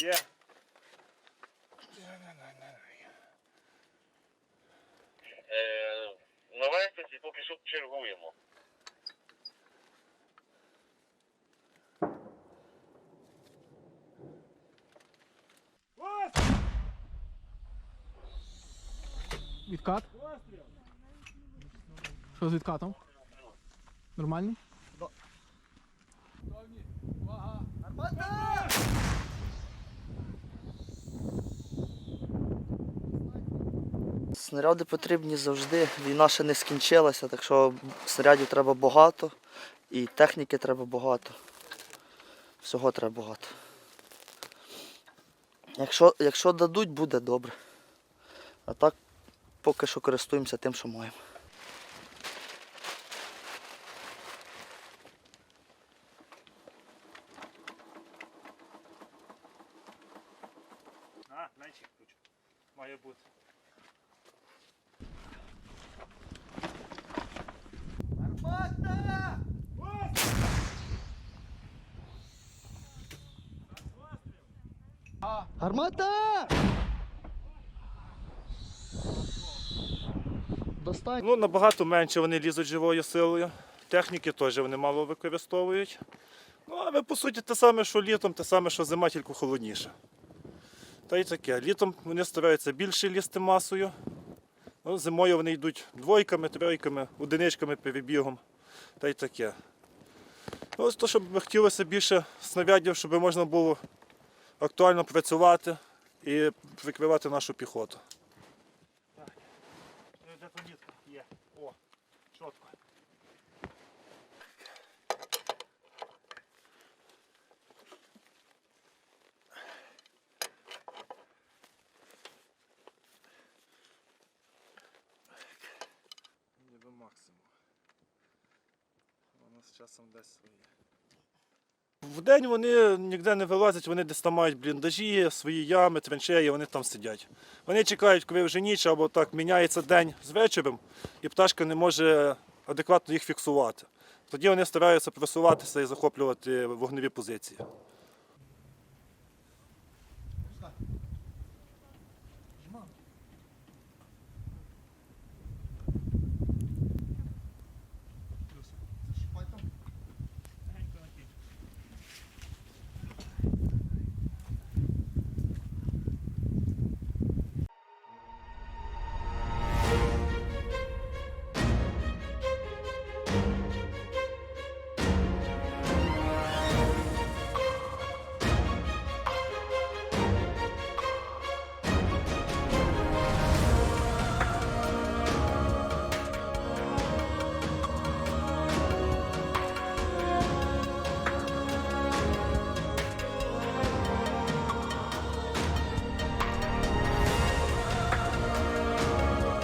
Є. Е, на вестиці поки що чергуємо. Відкат? Що з відкатом? Нормальний? Снаряди потрібні завжди. Війна ще не скінчилася, так що снарядів треба багато і техніки треба багато. Всього треба багато. Якщо, якщо дадуть, буде добре. А так поки що користуємося тим, що маємо. А, менший ключ. Має бути. Гармата! Достань. Ну, набагато менше вони лізуть живою силою. Техніки теж вони мало використовують. Ну, але по суті те саме, що літом, те саме, що зима, тільки холодніше. Та й таке. Літом вони стараються більше лізти масою. Ну, зимою вони йдуть двойками, тройками, одиничками перебігом. Та й таке. Ну, ось то, щоб хотілося більше снарядів, щоб можна було актуально працювати і прикривати нашу піхоту. Де то нітка? Є. О, чітко. Ніби максимум. Воно з часом дасть своє. Вдень вони ніде не вилазять, вони десь там мають бліндажі, свої ями, траншеї, вони там сидять. Вони чекають, коли вже ніч або так міняється день з вечором, і пташка не може адекватно їх фіксувати. Тоді вони стараються просуватися і захоплювати вогневі позиції.